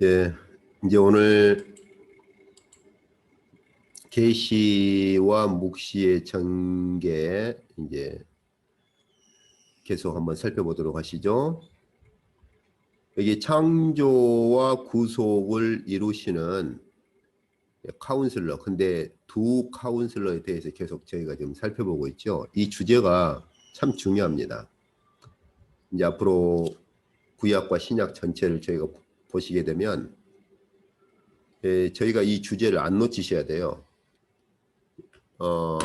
예, 이제 오늘 계시와 묵시의 전개 이제 계속 한번 살펴보도록 하시죠. 여기 창조와 구속을 이루시는 카운슬러. 근데 두 카운슬러에 대해서 계속 저희가 지금 살펴보고 있죠. 이 주제가 참 중요합니다. 이제 앞으로 구약과 신약 전체를 저희가 보시게 되면 예, 저희가 이 주제를 안 놓치셔야 돼요. 어,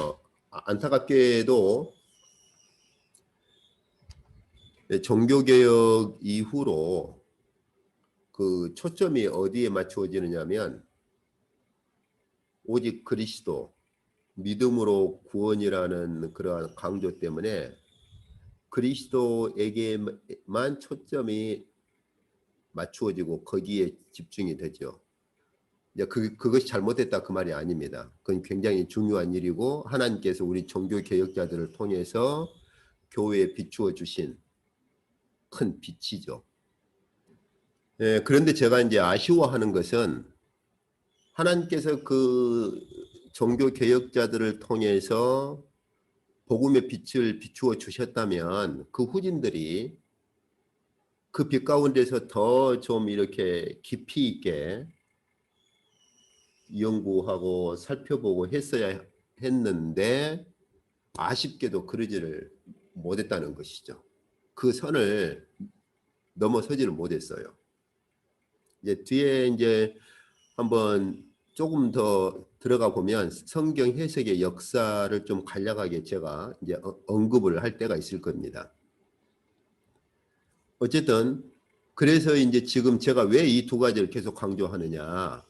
안타깝게도 예, 종교개혁 이후로 그 초점이 어디에 맞추어지느냐면 오직 그리스도 믿음으로 구원이라는 그러한 강조 때문에 그리스도에게만 초점이 맞추어지고 거기에 집중이 되죠. 이제 그 그것이 잘못됐다 그 말이 아닙니다. 그건 굉장히 중요한 일이고 하나님께서 우리 종교 개혁자들을 통해서 교회에 비추어 주신 큰 빛이죠. 예, 그런데 제가 이제 아쉬워하는 것은 하나님께서 그 종교 개혁자들을 통해서 복음의 빛을 비추어 주셨다면 그 후진들이 그 빛 가운데서 더 좀 이렇게 깊이 있게 연구하고 살펴보고 했어야 했는데 아쉽게도 그러지를 못했다는 것이죠. 그 선을 넘어서지를 못했어요. 이제 뒤에 이제 한번 조금 더 들어가 보면 성경 해석의 역사를 좀 간략하게 제가 이제 어- 언급을 할 때가 있을 겁니다. 어쨌든 그래서 이제 지금 제가 왜 이 두 가지를 계속 강조하느냐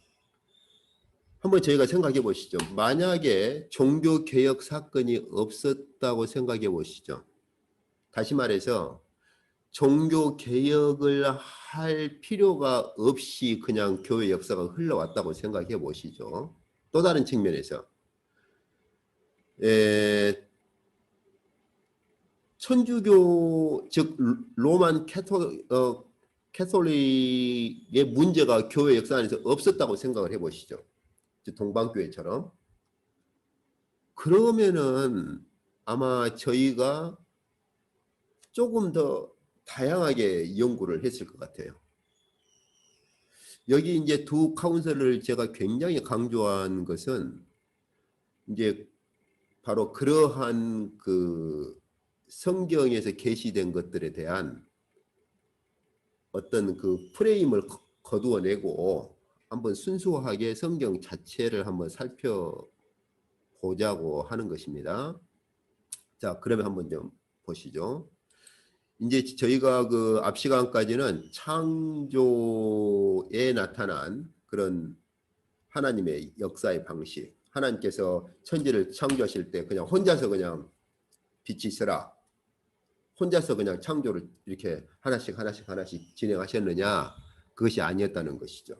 한번 저희가 생각해 보시죠. 만약에 종교 개혁 사건이 없었다고 생각해 보시죠. 다시 말해서 종교 개혁을 할 필요가 없이 그냥 교회 역사가 흘러왔다고 생각해 보시죠. 또 다른 측면에서 에, 천주교 즉 로만 어, 캐톨릭의 문제가 교회 역사 안에서 없었다고 생각을 해보시죠. 동방교회처럼 그러면은 아마 저희가 조금 더 다양하게 연구를 했을 것 같아요. 여기 이제 두 카운슬을 제가 굉장히 강조한 것은 이제 바로 그러한 그 성경에서 계시된 것들에 대한 어떤 그 프레임을 거- 거두어내고 한번 순수하게 성경 자체를 한번 살펴보자고 하는 것입니다. 자, 그러면 한번 좀 보시죠. 이제 저희가 그 앞 시간까지는 창조에 나타난 그런 하나님의 역사의 방식, 하나님께서 천지를 창조하실 때 그냥 혼자서 그냥 빛이 있어라. 혼자서 그냥 창조를 이렇게 하나씩 하나씩 하나씩 진행하셨느냐? 그것이 아니었다는 것이죠.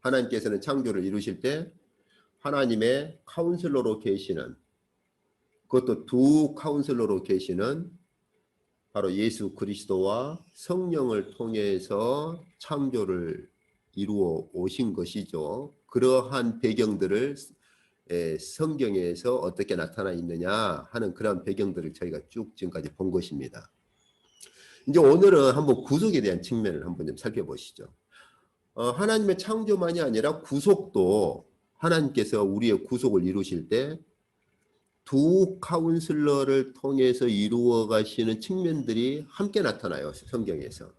하나님께서는 창조를 이루실 때 하나님의 카운슬러로 계시는 그것도 두 카운슬러로 계시는 바로 예수 그리스도와 성령을 통해서 창조를 이루어 오신 것이죠. 그러한 배경들을 에, 성경에서 어떻게 나타나 있느냐 하는 그런 배경들을 저희가 쭉 지금까지 본 것입니다. 이제 오늘은 한번 구속에 대한 측면을 한번 좀 살펴보시죠. 어, 하나님의 창조만이 아니라 구속도 하나님께서 우리의 구속을 이루실 때 두 카운슬러를 통해서 이루어 가시는 측면들이 함께 나타나요. 성경에서.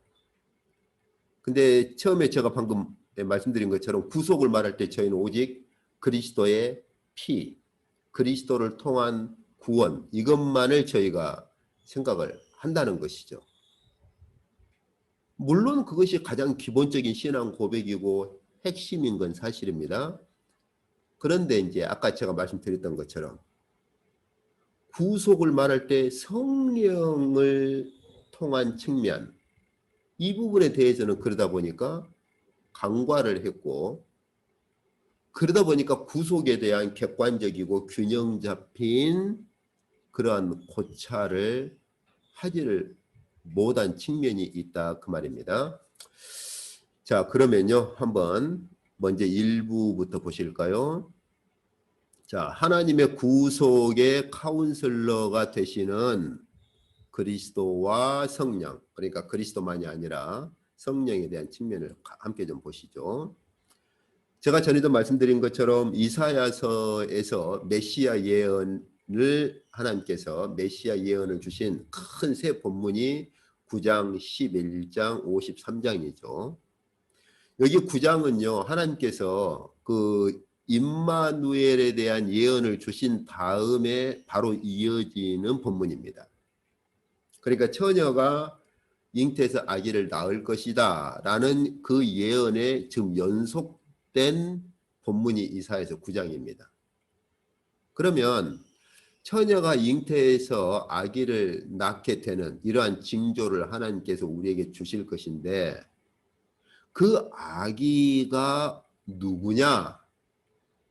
근데 처음에 제가 방금 말씀드린 것처럼 구속을 말할 때 저희는 오직 그리스도의 피, 그리스도를 통한 구원 이것만을 저희가 생각을 한다는 것이죠. 물론 그것이 가장 기본적인 신앙 고백이고 핵심인 건 사실입니다. 그런데 이제 아까 제가 말씀드렸던 것처럼 구속을 말할 때 성령을 통한 측면 이 부분에 대해서는 그러다 보니까 간과를 했고 그러다 보니까 구속에 대한 객관적이고 균형 잡힌 그러한 고찰을 하지를 못한 측면이 있다 그 말입니다. 자, 그러면요. 한번 먼저 1부부터 보실까요? 자, 하나님의 구속의 카운슬러가 되시는 그리스도와 성령, 그러니까 그리스도만이 아니라 성령에 대한 측면을 가- 함께 좀 보시죠. 제가 전에도 말씀드린 것처럼 이사야서에서 메시아 예언을 하나님께서 메시아 예언을 주신 큰 세 본문이 9장, 11장, 53장이죠. 여기 9장은요. 하나님께서 그 임마누엘에 대한 예언을 주신 다음에 바로 이어지는 본문입니다. 그러니까 처녀가 잉태에서 아기를 낳을 것이다 라는 그 예언에 지금 연속 된 본문이 이사에서 9장입니다. 그러면 처녀가 잉태에서 아기를 낳게 되는 이러한 징조를 하나님께서 우리에게 주실 것인데 그 아기가 누구냐?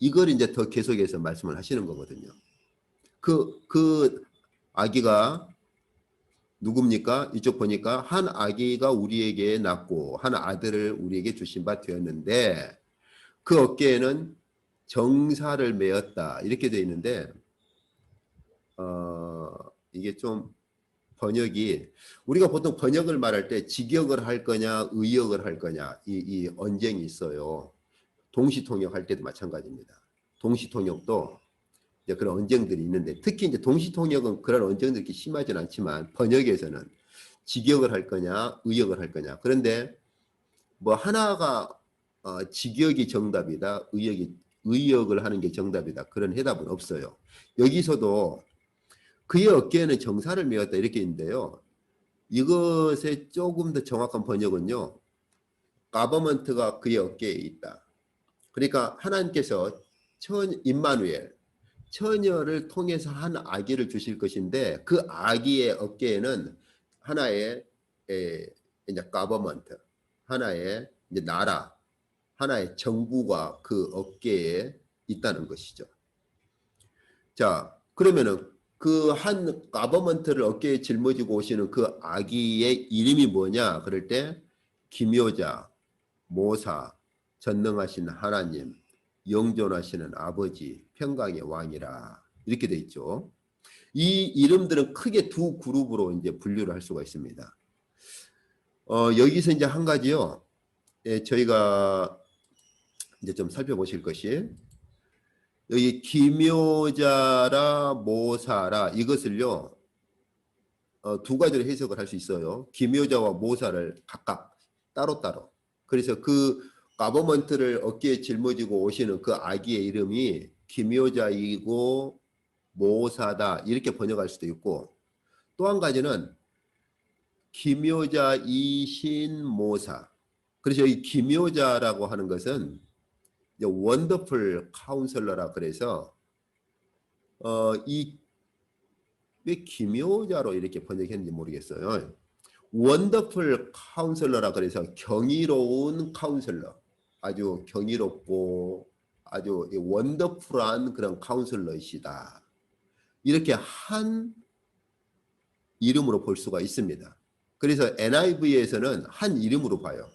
이걸 이제 더 계속해서 말씀을 하시는 거거든요. 그, 그 아기가 누굽니까? 이쪽 보니까 한 아기가 우리에게 낳고 한 아들을 우리에게 주신 바 되었는데 그 어깨에는 정사를 메었다. 이렇게 되어 있는데 어, 이게 좀 번역이 우리가 보통 번역을 말할 때 직역을 할 거냐 의역을 할 거냐 이, 이 언쟁이 있어요. 동시통역 할 때도 마찬가지입니다. 동시통역도 이제 그런 언쟁들이 있는데 특히 이제 동시통역은 그런 언쟁들이 이렇게 심하진 않지만 번역에서는 직역을 할 거냐 의역을 할 거냐 그런데 뭐 하나가 어, 직역이 정답이다 의역이 의역을 하는 게 정답이다 그런 해답은 없어요. 여기서도 그의 어깨에는 정사를 메었다 이렇게 있는데요. 이것의 조금 더 정확한 번역은요. 가버먼트가 그의 어깨에 있다. 그러니까 하나님께서 천 임마누엘 처녀를 통해서 한 아기를 주실 것인데 그 아기의 어깨에는 하나의 에, 이제 가버먼트 하나의 이제 나라 하나의 정부가 그 어깨에 있다는 것이죠. 자 그러면은 그 한 가버먼트를 어깨에 짊어지고 오시는 그 아기의 이름이 뭐냐 그럴 때 기묘자 모사 전능하신 하나님 영존하시는 아버지 평강의 왕이라 이렇게 돼 있죠. 이 이름들은 크게 두 그룹으로 이제 분류를 할 수가 있습니다. 어, 여기서 이제 한 가지요. 예, 저희가 이제 좀 살펴보실 것이 여기 기묘자라 모사라 이것을요 어, 두 가지로 해석을 할 수 있어요. 기묘자와 모사를 각각 따로따로. 그래서 그 가버먼트를 어깨에 짊어지고 오시는 그 아기의 이름이 기묘자이고 모사다 이렇게 번역할 수도 있고 또 한 가지는 기묘자이신 모사. 그래서 이 기묘자라고 하는 것은 원더풀 카운슬러라 그래서 어, 이 왜 기묘자로 이렇게 번역했는지 모르겠어요. 원더풀 카운슬러라 그래서 경이로운 카운슬러. 아주 경이롭고 아주 원더풀한 그런 카운슬러이시다. 이렇게 한 이름으로 볼 수가 있습니다. 그래서 NIV에서는 한 이름으로 봐요.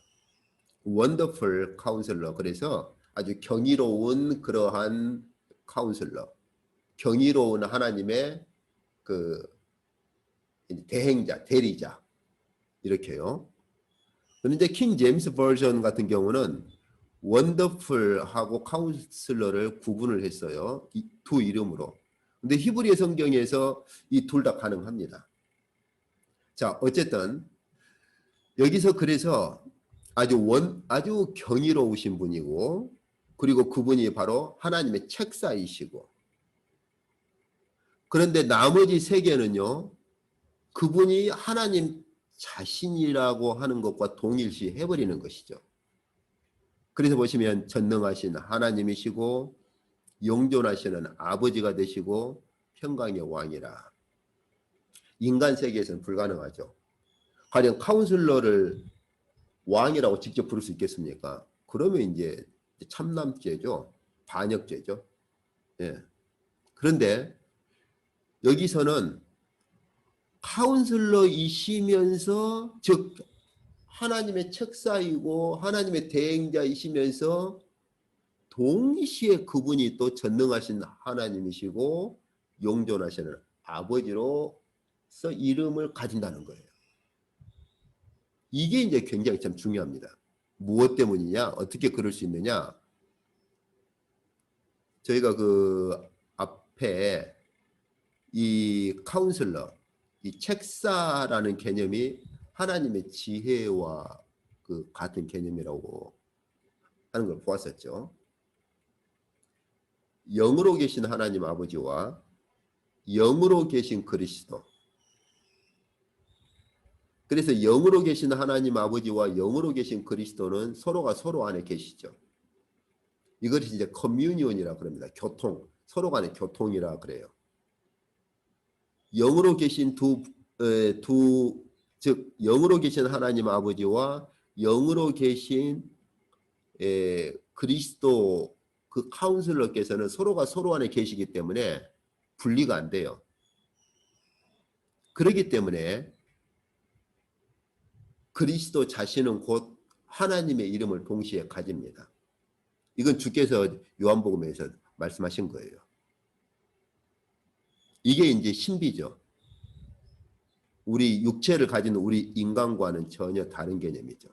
원더풀 카운슬러. 그래서 아주 경이로운 그러한 카운슬러. 경이로운 하나님의 그 대행자, 대리자. 이렇게요. 그런데 킹 제임스 버전 같은 경우는 원더풀하고 카운슬러를 구분을 했어요. 이두 이름으로. 근데 히브리 성경에서 이 둘 다 가능합니다. 자, 어쨌든 여기서 그래서 아주 원 아주 경이로우신 분이고 그리고 그분이 바로 하나님의 책사이시고 그런데 나머지 세 개는요. 그분이 하나님 자신이라고 하는 것과 동일시 해버리는 것이죠. 그래서 보시면 전능하신 하나님이시고 영존하시는 아버지가 되시고 평강의 왕이라. 인간 세계에서는 불가능하죠. 가령 카운슬러를 왕이라고 직접 부를 수 있겠습니까? 그러면 이제 참남죄죠. 반역죄죠. 예. 그런데 여기서는 카운슬러이시면서 즉 하나님의 책사이고 하나님의 대행자이시면서 동시에 그분이 또 전능하신 하나님이시고 용존하시는 아버지로서 이름을 가진다는 거예요. 이게 이제 굉장히 참 중요합니다. 무엇 때문이냐? 어떻게 그럴 수 있느냐? 저희가 그 앞에 이 카운슬러, 이 책사라는 개념이 하나님의 지혜와 그 같은 개념이라고 하는 걸 보았었죠. 영으로 계신 하나님 아버지와 영으로 계신 그리스도. 그래서 영으로 계신 하나님 아버지와 영으로 계신 그리스도는 서로가 서로 안에 계시죠. 이것이 이제 커뮤니온이라 그럽니다. 교통. 서로 간의 교통이라 그래요. 영으로 계신 두, 에, 두, 즉, 영으로 계신 하나님 아버지와 영으로 계신 에, 그리스도 그 카운슬러께서는 서로가 서로 안에 계시기 때문에 분리가 안 돼요. 그렇기 때문에 그리스도 자신은 곧 하나님의 이름을 동시에 가집니다. 이건 주께서 요한복음에서 말씀하신 거예요. 이게 이제 신비죠. 우리 육체를 가진 우리 인간과는 전혀 다른 개념이죠.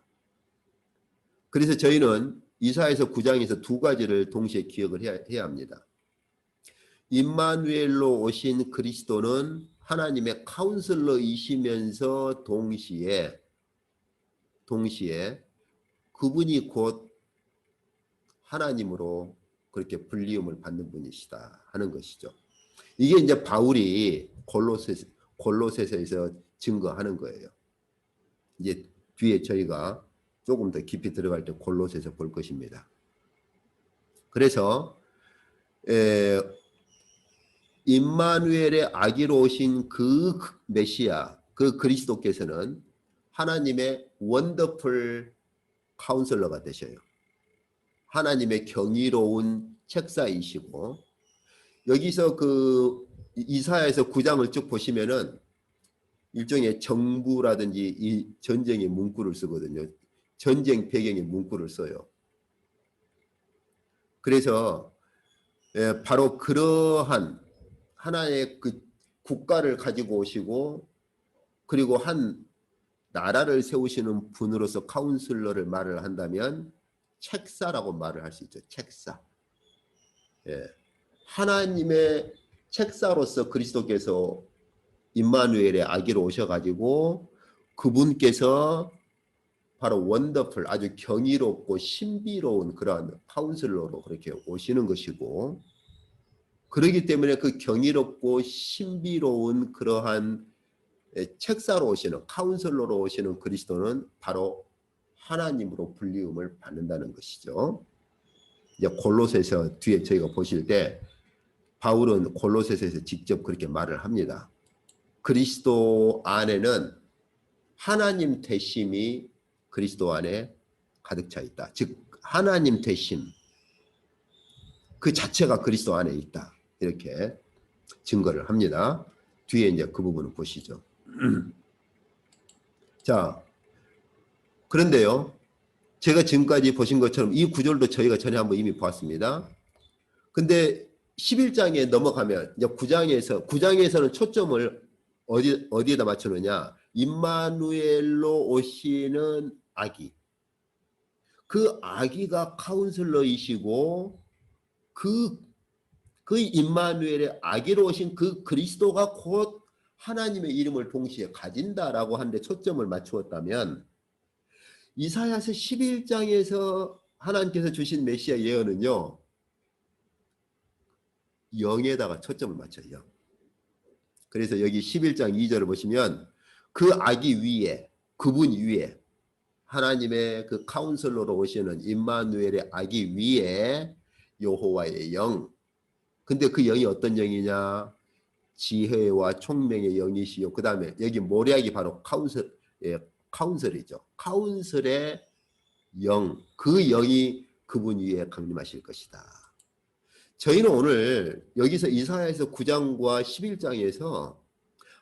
그래서 저희는 이사에서 9장에서 두 가지를 동시에 기억을 해야, 해야 합니다. 임마누엘로 오신 그리스도는 하나님의 카운슬러이시면서 동시에 동시에 그분이 곧 하나님으로 그렇게 불리움을 받는 분이시다 하는 것이죠. 이게 이제 바울이 골로새 골로새서에서 증거하는 거예요. 이제 뒤에 저희가 조금 더 깊이 들어갈 때 골로새서 볼 것입니다. 그래서 에, 임마누엘의 아기로 오신 그 메시아, 그 그리스도께서는 하나님의 원더풀 카운슬러가 되셔요. 하나님의 경이로운 책사이시고 여기서 그 이사야에서 9장을 쭉 보시면은 일종의 정부라든지 이 전쟁의 문구를 쓰거든요. 전쟁 배경의 문구를 써요. 그래서 예, 바로 그러한 하나의 그 국가를 가지고 오시고 그리고 한 나라를 세우시는 분으로서 카운슬러를 말을 한다면 책사라고 말을 할 수 있죠. 책사. 예. 하나님의 책사로서 그리스도께서 임마누엘의 아기로 오셔가지고 그분께서 바로 원더풀 아주 경이롭고 신비로운 그러한 카운슬러로 그렇게 오시는 것이고 그러기 때문에 그 경이롭고 신비로운 그러한 책사로 오시는 카운슬러로 오시는 그리스도는 바로 하나님으로 불리움을 받는다는 것이죠. 이제 골로새서 뒤에 저희가 보실 때 바울은 골로새서에서 직접 그렇게 말을 합니다. 그리스도 안에는 하나님 되심이 그리스도 안에 가득 차 있다. 즉 하나님 되심 그 자체가 그리스도 안에 있다. 이렇게 증거를 합니다. 뒤에 이제 그 부분을 보시죠. 자, 그런데요. 제가 지금까지 보신 것처럼 이 구절도 저희가 전에 한번 이미 보았습니다. 근데 11장에 넘어가면 이제 9장에서 9장에서는 초점을 어디 어디에다 맞추느냐? 임마누엘로 오시는 아기. 그 아기가 카운슬러이시고 그, 그 임마누엘의 아기로 오신 그 그리스도가 곧 하나님의 이름을 동시에 가진다라고 하는데 초점을 맞추었다면 이사야서 11장에서 하나님께서 주신 메시아 예언은요. 영에다가 초점을 맞춰요. 그래서 여기 11장 2절을 보시면 그 아기 위에 그분 위에 하나님의 그 카운슬러로 오시는 임마누엘의 아기 위에 여호와의 영. 근데 그 영이 어떤 영이냐? 지혜와 총명의 영이시요. 그 다음에 여기 모략이 바로 카운슬, 예, 카운슬이죠. 카운슬의 영, 그 영이 그분 위에 강림하실 것이다. 저희는 오늘 여기서 이사야에서 9장과 11장에서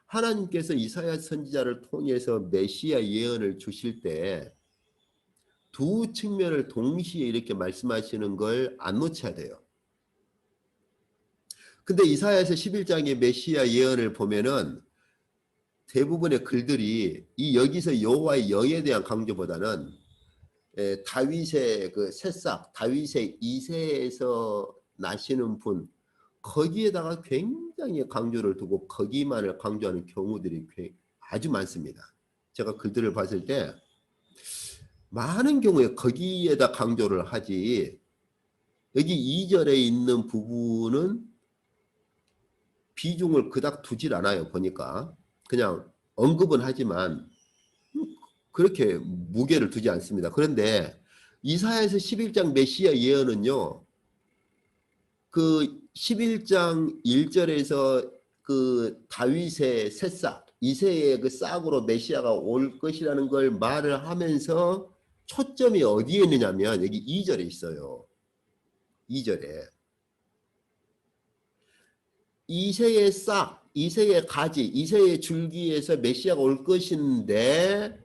하나님께서 이사야 선지자를 통해서 메시아 예언을 주실 때 두 측면을 동시에 이렇게 말씀하시는 걸 안 놓쳐야 돼요. 근데 이사야서 11장의 메시아 예언을 보면은 대부분의 글들이 이 여기서 여호와의 영에 대한 강조보다는 에, 다윗의 그 새싹, 다윗의 이세에서 나시는 분 거기에다가 굉장히 강조를 두고 거기만을 강조하는 경우들이 꽤- 아주 많습니다. 제가 글들을 봤을 때 많은 경우에 거기에다 강조를 하지 여기 2절에 있는 부분은 비중을 그닥 두질 않아요. 보니까 그냥 언급은 하지만 그렇게 무게를 두지 않습니다. 그런데 이사야에서 11장 메시아 예언은요. 그 11장 1절에서 그 다윗의 새싹 이세의 그 싹으로 메시아가 올 것이라는 걸 말을 하면서 초점이 어디에 있느냐면 여기 2절에 있어요. 2절에 이세의 싹, 이세의 가지, 이세의 줄기에서 메시아가 올 것인데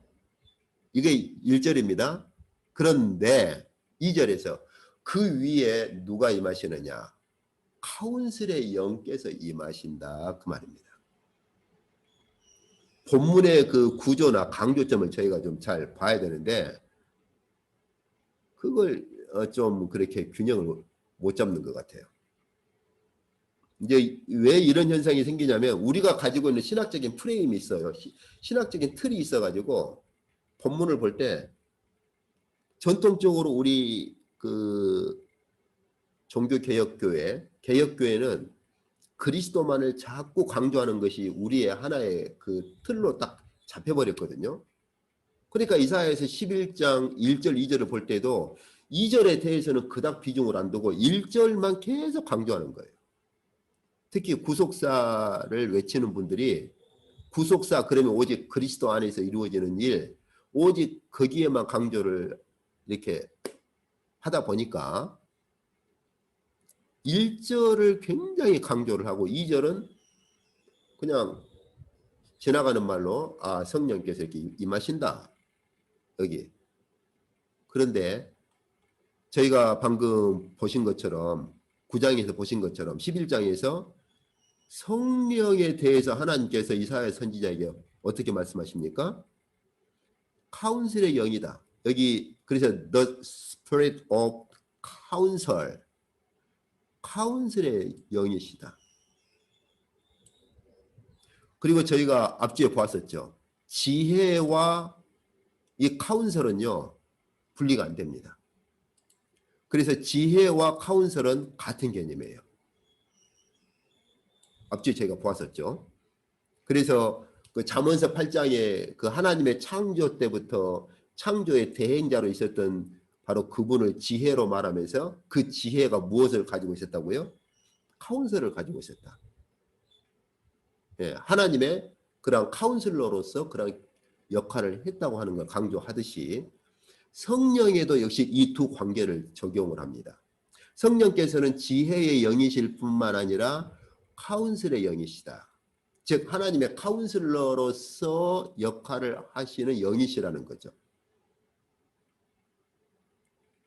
이게 1절입니다. 그런데 2절에서 그 위에 누가 임하시느냐? 카운슬의 영께서 임하신다 그 말입니다. 본문의 그 구조나 강조점을 저희가 좀 잘 봐야 되는데 그걸 어, 좀 그렇게 균형을 못 잡는 것 같아요. 이제 왜 이런 현상이 생기냐면 우리가 가지고 있는 신학적인 프레임이 있어요. 시- 신학적인 틀이 있어가지고 본문을 볼 때 전통적으로 우리 그 종교 개혁교회 개혁교회는 그리스도만을 자꾸 강조하는 것이 우리의 하나의 그 틀로 딱 잡혀버렸거든요. 그러니까 이사야에서 11장 1절 2절을 볼 때도 2절에 대해서는 그닥 비중을 안 두고 1절만 계속 강조하는 거예요. 특히 구속사를 외치는 분들이 구속사 그러면 오직 그리스도 안에서 이루어지는 일 오직 거기에만 강조를 이렇게 하다 보니까 1절을 굉장히 강조를 하고 2절은 그냥 지나가는 말로 아 성령께서 이렇게 임하신다. 여기. 그런데 저희가 방금 보신 것처럼 9장에서 보신 것처럼 11장에서 성령에 대해서 하나님께서 이사야 선지자에게 어떻게 말씀하십니까? 카운슬의 영이다. 여기 그래서 the spirit of counsel 카운슬의 영이시다. 그리고 저희가 앞뒤에 보았었죠. 지혜와 이 카운슬은요 분리가 안 됩니다. 그래서 지혜와 카운슬은 같은 개념이에요. 앞뒤에 저희가 보았었죠. 그래서 그 잠언서 8장에 그 하나님의 창조 때부터 창조의 대행자로 있었던 바로 그분을 지혜로 말하면서 그 지혜가 무엇을 가지고 있었다고요? 카운슬을 가지고 있었다. 예, 하나님의 그런 카운슬러로서 그런 역할을 했다고 하는 걸 강조하듯이 성령에도 역시 이 두 관계를 적용을 합니다. 성령께서는 지혜의 영이실 뿐만 아니라 카운슬의 영이시다. 즉 하나님의 카운슬러로서 역할을 하시는 영이시라는 거죠.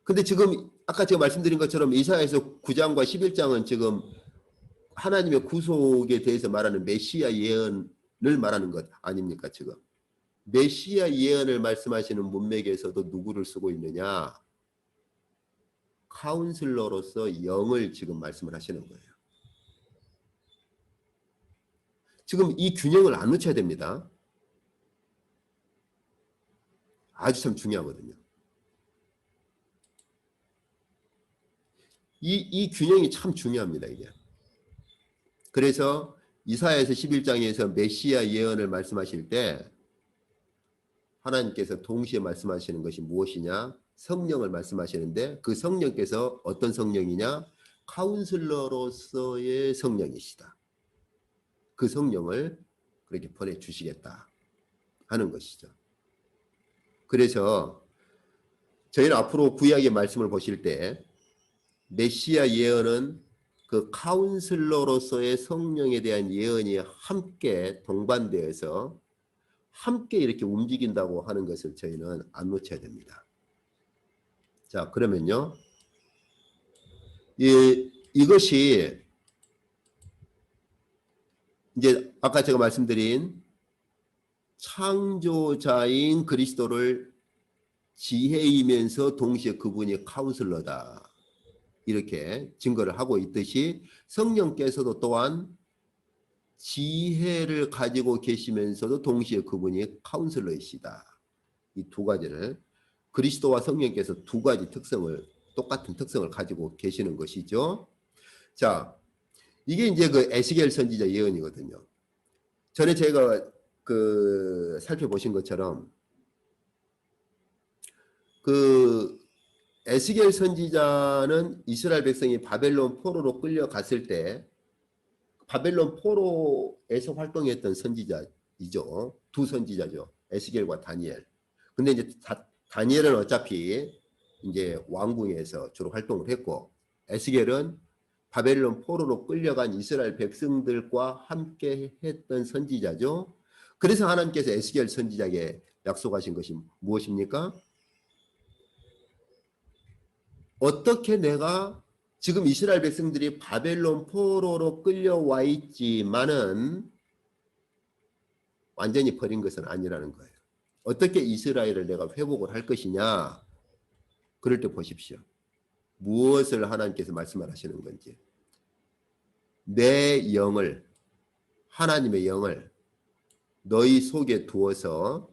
근데 지금 아까 제가 말씀드린 것처럼 이사야에서 9장과 11장은 지금 하나님의 구속에 대해서 말하는 메시아 예언을 말하는 것 아닙니까 지금 메시아 예언을 말씀하시는 문맥에서도 누구를 쓰고 있느냐 카운슬러로서 영을 지금 말씀을 하시는 거예요 지금 이 균형을 안 놓쳐야 됩니다 아주 참 중요하거든요 이, 이 균형이 참 중요합니다, 이게. 그래서 이사야에서 11장에서 메시아 예언을 말씀하실 때 하나님께서 동시에 말씀하시는 것이 무엇이냐? 성령을 말씀하시는데 그 성령께서 어떤 성령이냐? 카운슬러로서의 성령이시다. 그 성령을 그렇게 보내주시겠다 하는 것이죠. 그래서 저희는 앞으로 구약의 말씀을 보실 때 메시아 예언은 그 카운슬러로서의 성령에 대한 예언이 함께 동반되어서 함께 이렇게 움직인다고 하는 것을 저희는 안 놓쳐야 됩니다. 자, 그러면요. 이, 이것이 이제 아까 제가 말씀드린 창조자인 그리스도를 지혜이면서 동시에 그분이 카운슬러다. 이렇게 증거를 하고 있듯이 성령께서도 또한 지혜를 가지고 계시면서도 동시에 그분이 카운슬러이시다. 이 두 가지를 그리스도와 성령께서 두 가지 특성을 똑같은 특성을 가지고 계시는 것이죠. 자, 이게 이제 그 에스겔 선지자 예언이거든요. 전에 제가 그 살펴보신 것처럼 그 에스겔 선지자는 이스라엘 백성이 바벨론 포로로 끌려갔을 때 바벨론 포로에서 활동했던 선지자이죠. 두 선지자죠. 에스겔과 다니엘. 근데 이제 다, 다니엘은 어차피 이제 왕궁에서 주로 활동을 했고 에스겔은 바벨론 포로로 끌려간 이스라엘 백성들과 함께 했던 선지자죠. 그래서 하나님께서 에스겔 선지자에게 약속하신 것이 무엇입니까? 어떻게 내가 지금 이스라엘 백성들이 바벨론 포로로 끌려와 있지만은 완전히 버린 것은 아니라는 거예요. 어떻게 이스라엘을 내가 회복을 할 것이냐? 그럴 때 보십시오. 무엇을 하나님께서 말씀을 하시는 건지. 내 영을 하나님의 영을 너희 속에 두어서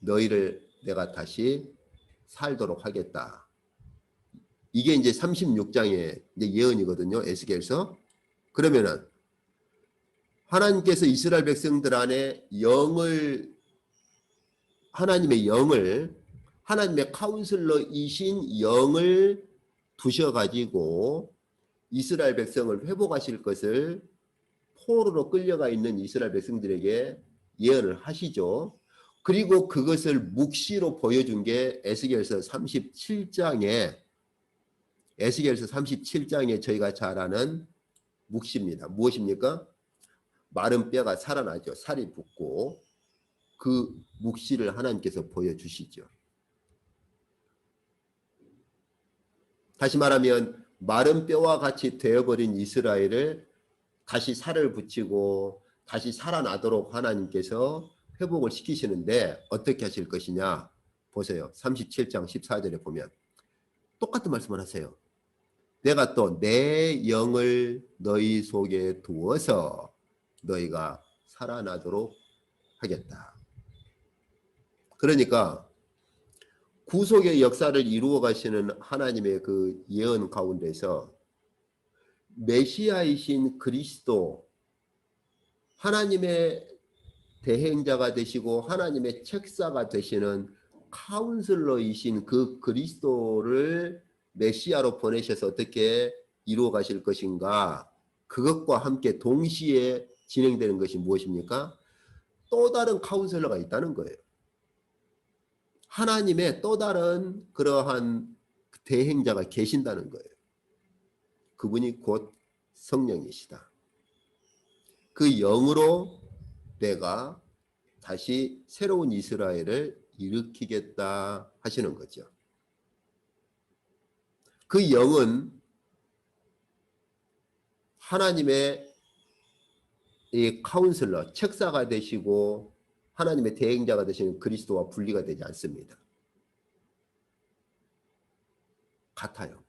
너희를 내가 다시 살도록 하겠다. 이게 이제 36장의 이제 예언이거든요. 에스겔서. 그러면은 하나님께서 이스라엘 백성들 안에 영을 하나님의 영을 하나님의 카운슬러이신 영을 두셔 가지고 이스라엘 백성을 회복하실 것을 포로로 끌려가 있는 이스라엘 백성들에게 예언을 하시죠. 그리고 그것을 묵시로 보여준 게 에스겔서 37장에 에스겔서 37장에 저희가 잘 아는 묵시입니다. 무엇입니까? 마른 뼈가 살아나죠. 살이 붙고 그 묵시를 하나님께서 보여주시죠. 다시 말하면 마른 뼈와 같이 되어버린 이스라엘을 다시 살을 붙이고 다시 살아나도록 하나님께서 회복을 시키시는데 어떻게 하실 것이냐 보세요. 37장 14절에 보면 똑같은 말씀을 하세요. 내가 또 내 영을 너희 속에 두어서 너희가 살아나도록 하겠다. 그러니까 구속의 역사를 이루어 가시는 하나님의 그 예언 가운데서 메시아이신 그리스도 하나님의 대행자가 되시고 하나님의 책사가 되시는 카운슬러이신 그 그리스도를 메시아로 보내셔서 어떻게 이루어 가실 것인가 그것과 함께 동시에 진행되는 것이 무엇입니까? 또 다른 카운슬러가 있다는 거예요. 하나님의 또 다른 그러한 대행자가 계신다는 거예요. 그분이 곧 성령이시다. 그 영으로 내가 다시 새로운 이스라엘을 일으키겠다 하시는 거죠. 그 영은 하나님의 이 카운슬러, 책사가 되시고 하나님의 대행자가 되시는 그리스도와 분리가 되지 않습니다. 같아요.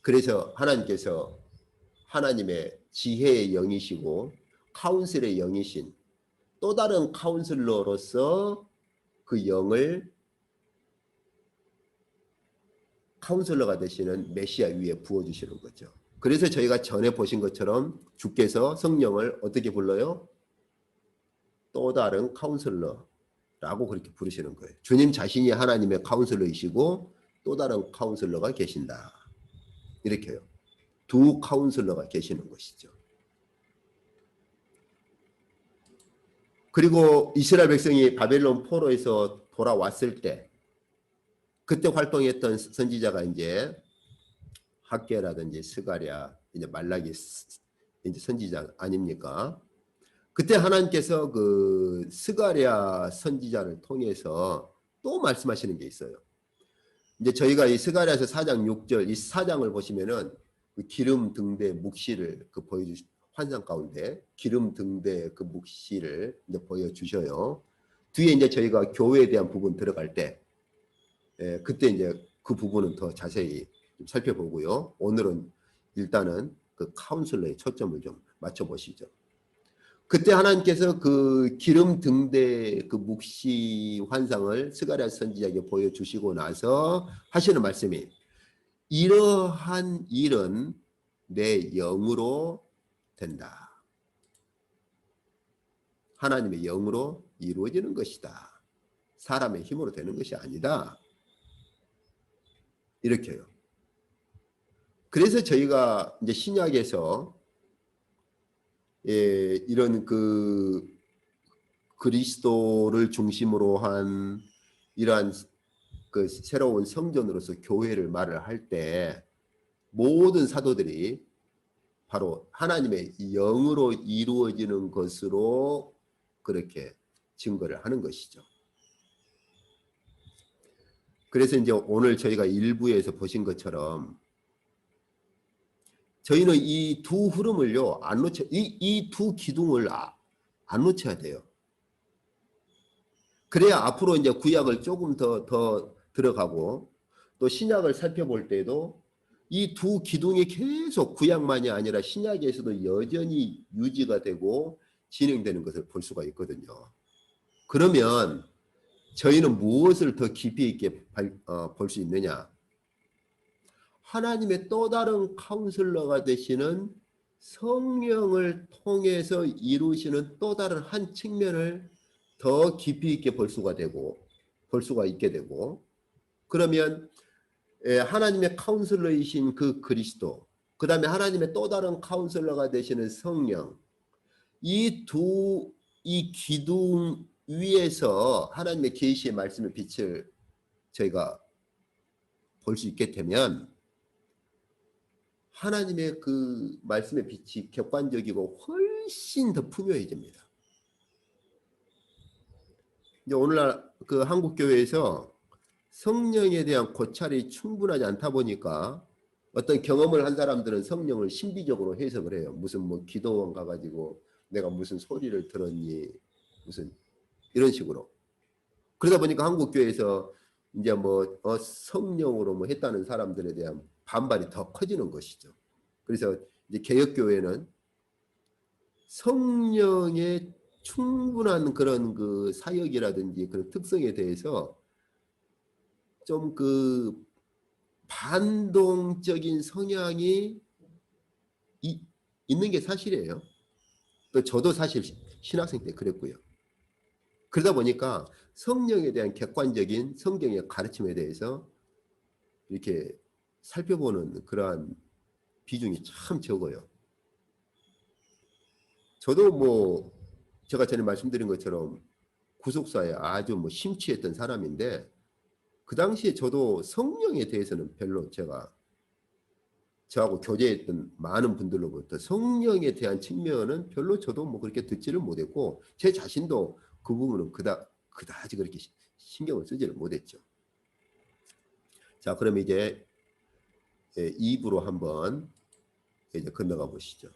그래서 하나님께서 하나님의 지혜의 영이시고 카운슬의 영이신 또 다른 카운슬러로서 그 영을 카운슬러가 되시는 메시아 위에 부어주시는 거죠. 그래서 저희가 전에 보신 것처럼 주께서 성령을 어떻게 불러요? 또 다른 카운슬러라고 그렇게 부르시는 거예요. 주님 자신이 하나님의 카운슬러이시고 또 다른 카운슬러가 계신다. 이렇게요. 두 카운슬러가 계시는 것이죠. 그리고 이스라엘 백성이 바벨론 포로에서 돌아왔을 때 그때 활동했던 선지자가 이제 학계라든지 스가랴 이제 말라기 스- 이제 선지자 아닙니까? 그때 하나님께서 그 스가랴 선지자를 통해서 또 말씀하시는 게 있어요. 이제 저희가 이 스가랴에서 4장 6절 이 4장을 보시면은 그 기름 등대 묵시를 그 보여주 환상 가운데 기름 등대 그 묵시를 이제 보여주셔요. 뒤에 이제 저희가 교회에 대한 부분 들어갈 때 예, 그때 이제 그 부분은 더 자세히 좀 살펴보고요. 오늘은 일단은 그 카운슬러의 초점을 좀 맞춰 보시죠. 그때 하나님께서 그 기름 등대 그 묵시 환상을 스가랴 선지자에게 보여주시고 나서 하시는 말씀이 이러한 일은 내 영으로 된다. 하나님의 영으로 이루어지는 것이다. 사람의 힘으로 되는 것이 아니다. 이렇게요. 그래서 저희가 이제 신약에서 예, 이런 그 그리스도를 중심으로 한 이러한 그 새로운 성전으로서 교회를 말을 할 때 모든 사도들이 바로 하나님의 영으로 이루어지는 것으로 그렇게 증거를 하는 것이죠. 그래서 이제 오늘 저희가 일부에서 보신 것처럼 저희는 이 두 흐름을요 안 놓쳐 이 이 두 기둥을 아, 안 놓쳐야 돼요. 그래야 앞으로 이제 구약을 조금 더 더 들어가고 또 신약을 살펴볼 때도 이 두 기둥이 계속 구약만이 아니라 신약에서도 여전히 유지가 되고 진행되는 것을 볼 수가 있거든요. 그러면 저희는 무엇을 더 깊이 있게 어, 볼수 있느냐? 하나님의 또 다른 카운슬러가 되시는 성령을 통해서 이루시는 또 다른 한 측면을 더 깊이 있게 볼 수가 되고 볼 수가 있게 되고 그러면 예, 하나님의 카운슬러이신 그 그리스도 그 다음에 하나님의 또 다른 카운슬러가 되시는 성령 이 두 이 기둥 위에서 하나님의 계시의 말씀의 빛을 저희가 볼 수 있게 되면 하나님의 그 말씀의 빛이 객관적이고 훨씬 더 풍요해집니다. 이제 오늘날 그 한국 교회에서 성령에 대한 고찰이 충분하지 않다 보니까 어떤 경험을 한 사람들은 성령을 신비적으로 해석을 해요. 무슨 뭐 기도원 가가지고 내가 무슨 소리를 들었니 무슨 이런 식으로 그러다 보니까 한국 교회에서 이제 뭐 어, 성령으로 뭐 했다는 사람들에 대한 반발이 더 커지는 것이죠. 그래서 이제 개혁 교회는 성령의 충분한 그런 그 사역이라든지 그런 특성에 대해서 좀 그 반동적인 성향이 이, 있는 게 사실이에요. 또 저도 사실 신학생 때 그랬고요. 그러다 보니까 성령에 대한 객관적인 성경의 가르침에 대해서 이렇게 살펴보는 그러한 비중이 참 적어요. 저도 뭐 제가 전에 말씀드린 것처럼 구속사에 아주 뭐 심취했던 사람인데 그 당시에 저도 성령에 대해서는 별로 제가 저하고 교제했던 많은 분들로부터 성령에 대한 측면은 별로 저도 뭐 그렇게 듣지를 못했고 제 자신도 그 부분은 그다 그다지 그렇게 신경을 쓰지를 못했죠. 자, 그럼 이제 2부로 한번 이제 건너가 보시죠.